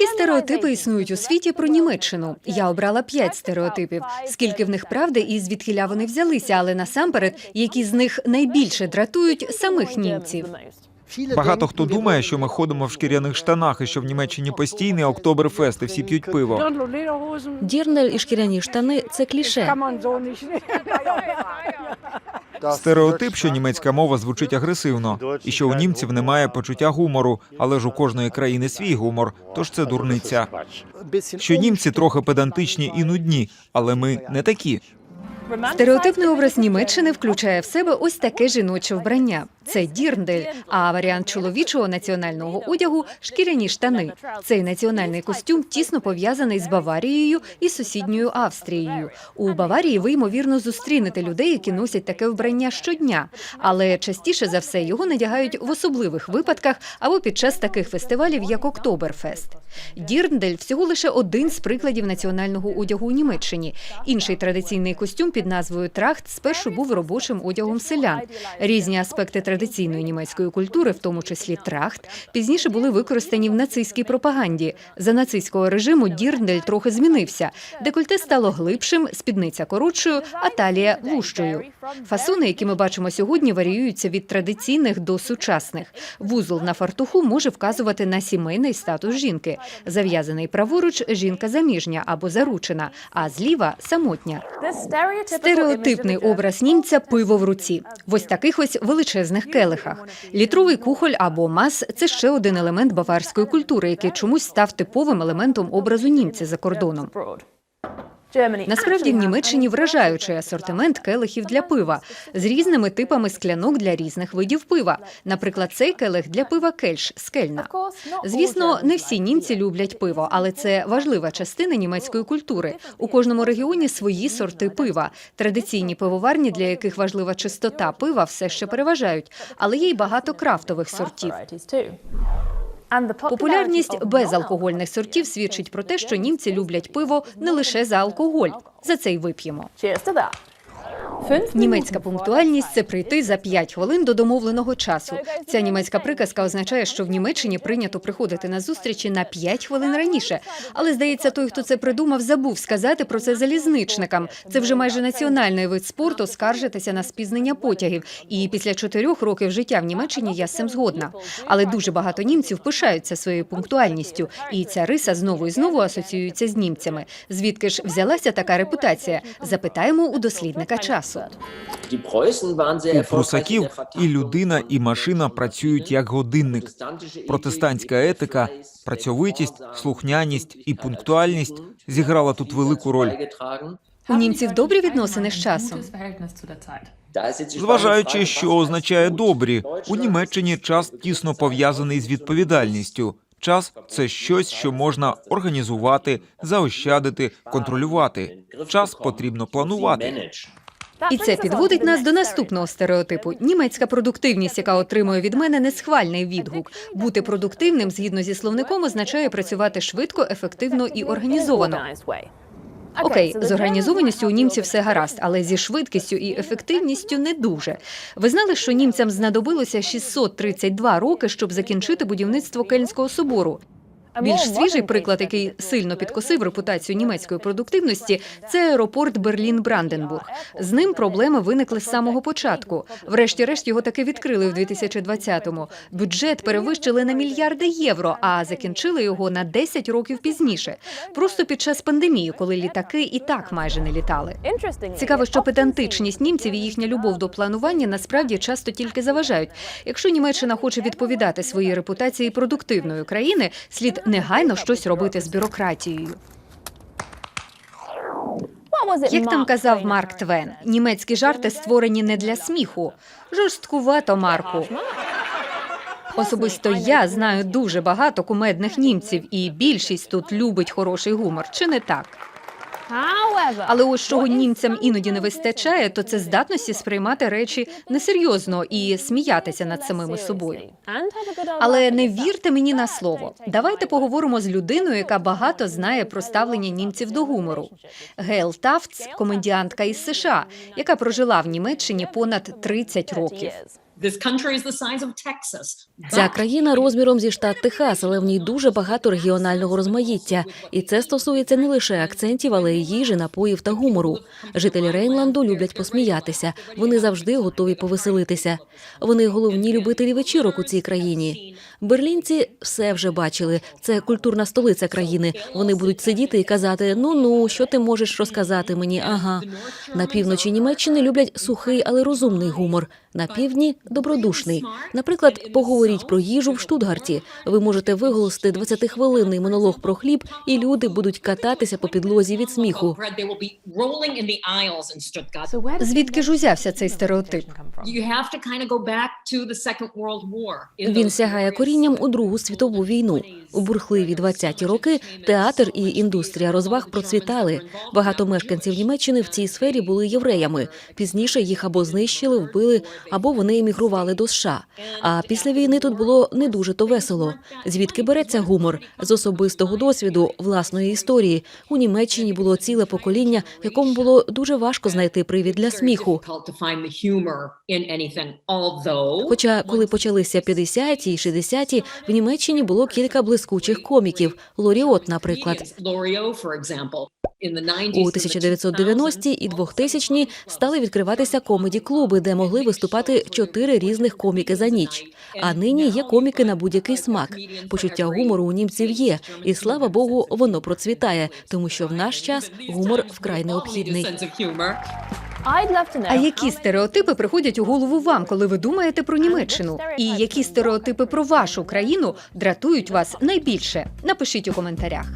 Які стереотипи існують у світі про Німеччину? Я обрала п'ять стереотипів. Скільки в них правди і звідкіля вони взялися, але насамперед, які з них найбільше дратують самих німців. Багато хто думає, що ми ходимо в шкіряних штанах і що в Німеччині постійний октоберфест і всі п'ють пиво. Дірнель і шкіряні штани це кліше. Стереотип, що німецька мова звучить агресивно, і що у німців немає почуття гумору, але ж у кожної країни свій гумор, тож це дурниця. Що німці трохи педантичні і нудні, але ми не такі. Стереотипний образ Німеччини включає в себе ось таке жіноче вбрання. Це дірндель, а варіант чоловічого національного одягу шкіряні штани. Цей національний костюм тісно пов'язаний з Баварією і сусідньою Австрією. У Баварії ви ймовірно зустрінете людей, які носять таке вбрання щодня, але частіше за все його надягають в особливих випадках або під час таких фестивалів, як Октоберфест. Дірндель всього лише один з прикладів національного одягу у Німеччині. Інший традиційний костюм під назвою Трахт спершу був робочим одягом селян. Різні аспекти традиційної німецької культури, в тому числі трахт, пізніше були використані в нацистській пропаганді. За нацистського режиму Дірндель трохи змінився. Декольте стало глибшим, спідниця коротшою, а талія вужчою. Фасони, які ми бачимо сьогодні, варіюються від традиційних до сучасних. Вузол на фартуху може вказувати на сімейний статус жінки. Зав'язаний праворуч жінка заміжня або заручена, а зліва самотня. Стереотипний образ німця пиво в руці. В ось таких ось величезних келихах. Літровий кухоль або мас це ще один елемент баварської культури, який чомусь став типовим елементом образу німця за кордоном. Насправді в Німеччині вражаючий асортимент келихів для пива з різними типами склянок для різних видів пива. Наприклад, цей келих для пива кельш з кельна. Звісно, не всі німці люблять пиво, але це важлива частина німецької культури. У кожному регіоні свої сорти пива. Традиційні пивоварні, для яких важлива чистота пива, все ще переважають, але є й багато крафтових сортів. Популярність безалкогольних сортів свідчить про те, що німці люблять пиво не лише за алкоголь. За це й вип'ємо. Німецька пунктуальність це прийти за 5 хвилин до домовленого часу. Ця німецька приказка означає, що в Німеччині прийнято приходити на зустрічі на 5 хвилин раніше. Але здається, той, хто це придумав, забув сказати про це залізничникам. Це вже майже національний вид спорту скаржитися на спізнення потягів. І після чотирьох років життя в Німеччині я з цим згодна. Але дуже багато німців пишаються своєю пунктуальністю, і ця риса знову і знову асоціюється з німцями. Звідки ж взялася така репутація? Запитаємо у дослідника часу. У прусаків і людина, і машина працюють як годинник. Протестантська етика, працьовитість, слухняність і пунктуальність зіграла тут велику роль. У німців добрі відносини з часом. Зважаючи, що означає добрі, у Німеччині час тісно пов'язаний з відповідальністю. Час це щось, що можна організувати, заощадити, контролювати. Час потрібно планувати. І це підводить нас до наступного стереотипу: німецька продуктивність, яка отримує від мене несхвальний відгук. Бути продуктивним згідно зі словником означає працювати швидко, ефективно і організовано. Окей, з організованістю у німців все гаразд, але зі швидкістю і ефективністю не дуже. Ви знали, що німцям знадобилося 632 роки, щоб закінчити будівництво Кельнського собору. Більш свіжий приклад, який сильно підкосив репутацію німецької продуктивності, це аеропорт Берлін-Бранденбург. З ним проблеми виникли з самого початку. Врешті-решт його таки відкрили в 2020-му. Бюджет перевищили на мільярди євро, а закінчили його на 10 років пізніше. Просто під час пандемії, коли літаки і так майже не літали. Цікаво, що педантичність німців і їхня любов до планування насправді часто тільки заважають. Якщо Німеччина хоче відповідати своїй репутації продуктивної країни, слід негайно щось робити з бюрократією. Як там казав Марк Твен, німецькі жарти створені не для сміху. Жорсткувато, Марку. Особисто я знаю дуже багато кумедних німців, і більшість тут любить хороший гумор, чи не так? Але ось чого німцям іноді не вистачає, то це здатності сприймати речі несерйозно і сміятися над самими собою. Але не вірте мені на слово. Давайте поговоримо з людиною, яка багато знає про ставлення німців до гумору. Гейл Тафтс, комедіантка із США, яка прожила в Німеччині понад 30 років. Ця країна розміром зі штат Техас, але в ній дуже багато регіонального розмаїття. І це стосується не лише акцентів, але й їжі, напоїв та гумору. Жителі Рейнланду люблять посміятися. Вони завжди готові повеселитися. Вони головні любителі вечірок у цій країні. Берлінці все вже бачили. Це культурна столиця країни. Вони будуть сидіти і казати: ну ну, що ти можеш розказати мені? Ага. На півночі Німеччини люблять сухий, але розумний гумор. На півдні добродушний. Наприклад, поговоріть про їжу в Штутгарті. Ви можете виголосити 20-хвилинний монолог про хліб, і люди будуть кататися по підлозі від сміху. Звідки ж узявся цей стереотип? You have to kind of go back to the Second World War. Він сягає корінням у Другу світову війну. У бурхливі 20-ті роки театр і індустрія розваг процвітали. Багато мешканців Німеччини в цій сфері були євреями. Пізніше їх або знищили, вбили, або вони емігрували до США. А після війни тут було не дуже то весело. Звідки береться гумор з особистого досвіду, власної історії. У Німеччині було ціле покоління, якому було дуже важко знайти привід для сміху. Хоча, коли почалися 50-ті і 60-ті, в Німеччині було кілька блискучих коміків. Лоріот, наприклад. Loriot, for example, in the 90s У 1990-ті і 2000-ті стали відкриватися комеді-клуби, де могли виступати чотири різних коміки за ніч. А нині є коміки на будь-який смак. Почуття гумору у німців є, і слава Богу, воно процвітає, тому що в наш час гумор вкрай необхідний. А які стереотипи приходять у голову вам, коли ви думаєте про Німеччину? І які стереотипи про вашу країну дратують вас найбільше? Напишіть у коментарях.